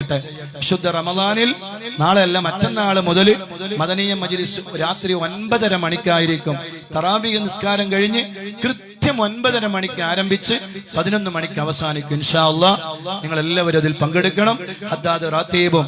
വിശുദ്ധ റമദാനിൽ നാളെ അല്ല മറ്റന്നാൾ മുതൽ മദനീയ മജ്ലിസ് രാത്രി ഒൻപതര മണിക്കായിരിക്കും. തറാബിക നിസ്കാരം കഴിഞ്ഞ് കൃത്യം ഒൻപതര മണിക്ക് ആരംഭിച്ച് പതിനൊന്ന് മണിക്ക് അവസാനിക്കും നിങ്ങൾ എല്ലാവരും അതിൽ പങ്കെടുക്കണം. ഹദ്ദാദ് റാത്തീബും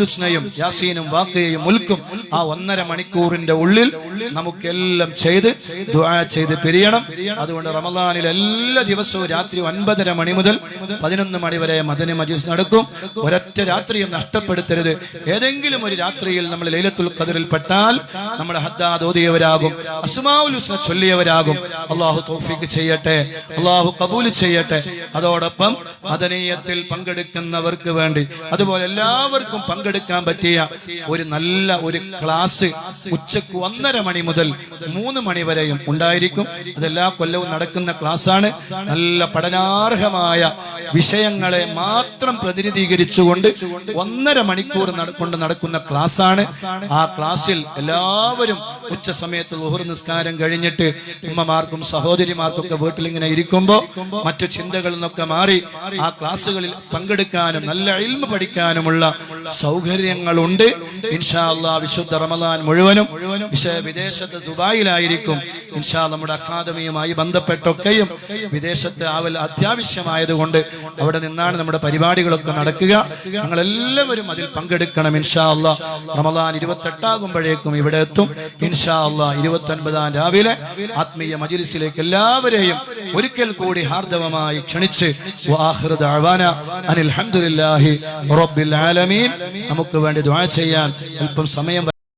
ഹുസ്നയും യാസീനും വാക്കയും മുൽക്കും ആ ഒന്നര മണിക്കൂറിന്റെ ഉള്ളിൽ നമുക്കെല്ലാം ചെയ്ത് ദുആ ചെയ്ത് പിരിയണം. അതുകൊണ്ട് റമദാനിൽ എല്ലാ ദിവസവും രാത്രി ഒൻപതര മണി മുതൽ പതിനൊന്ന് മണി വരെ മദന മജീസ് നടക്കും. ഒരൊറ്റ രാത്രിയും നഷ്ടപ്പെടുത്തരുത്. ഏതെങ്കിലും ഒരു രാത്രിയിൽ നമ്മൾ ലൈലത്തുൽ ഖദറിൽ പെട്ടാൽ നമ്മുടെ ഹദ്ദാദ് ഓതിയവരാകും അസ്മാഉൽ ഹുസ്ന ചൊല്ലിയവരാകും. അള്ളാഹു തൗഫീഖ് ചെയ്യട്ടെ. അള്ളാഹു കബൂൽ ചെയ്യട്ടെ. അതോടൊപ്പം മദനീയത്തിൽ പങ്കെടുക്കുന്നവർക്ക് വേണ്ടി. അതുപോലെ എല്ലാവർക്കും പങ്കെടുക്കാൻ പറ്റിയ ഒരു നല്ല ഒരു ക്ലാസ് ഉച്ചയ്ക്ക് ഒന്നര മണി മുതൽ മൂന്ന് മണി വരെയും ഉണ്ടായിരിക്കും. അതെല്ലാ കൊല്ലവും നടക്കുന്ന ക്ലാസ്സാണ്. നല്ല പഠനാർഹമായ വിഷയങ്ങളെ മാത്രം പ്രതിനിധീകരിച്ചുകൊണ്ട് ഒന്നര മണിക്കൂർ കൊണ്ട് നടക്കുന്ന ക്ലാസ്സാണ്. ആ ക്ലാസ്സിൽ എല്ലാവരും ഉച്ച സമയത്ത് നിസ്കാരം കഴിഞ്ഞിട്ട് ഉമ്മമാർക്കും സഹോദരിമാർക്കും വീട്ടിൽ ഇങ്ങനെ ഇരിക്കുമ്പോൾ മറ്റു ചിന്തകളിൽ നിന്നൊക്കെ മാറി ആ ക്ലാസ്സുകളിൽ പങ്കെടുക്കാനും നല്ല ഇൽമ പഠിക്കാനുമുള്ള സൗകര്യങ്ങളുണ്ട്. ഇൻഷാ അള്ളാ വിശുദ്ധ റമദാൻ മുഴുവനും വിദേശത്ത് ദുബായിലായിരിക്കും. ഇൻഷാ നമ്മുടെ അക്കാദമിയുമായി ബന്ധപ്പെട്ടൊക്കെയും വിദേശത്ത് ആവൽ അത്യാവശ്യമായതുകൊണ്ട് അവിടെ നിന്നാണ് നമ്മുടെ പരിപാടികളൊക്കെ നടക്കുക. ഞങ്ങളെല്ലാവരും അതിൽ പങ്കെടുക്കണം ഇൻഷാ അള്ളാ റമദാൻ ഇരുപത്തെട്ടാകുമ്പോഴേക്കും ഇവിടെ എത്തും. ഇൻഷാ അള്ളാ ഇരുപത്തി ഒൻപതാം രാവിലെ ആത്മീയ മജിലിസിലേക്ക് എല്ലാവരെയും ഒരിക്കൽ കൂടി ഹാർദവമായി ക്ഷണിച്ച് അനിൽ നമുക്ക് വേണ്ടി ദ്വാ ചെയ്യാൻ അല്പം സമയം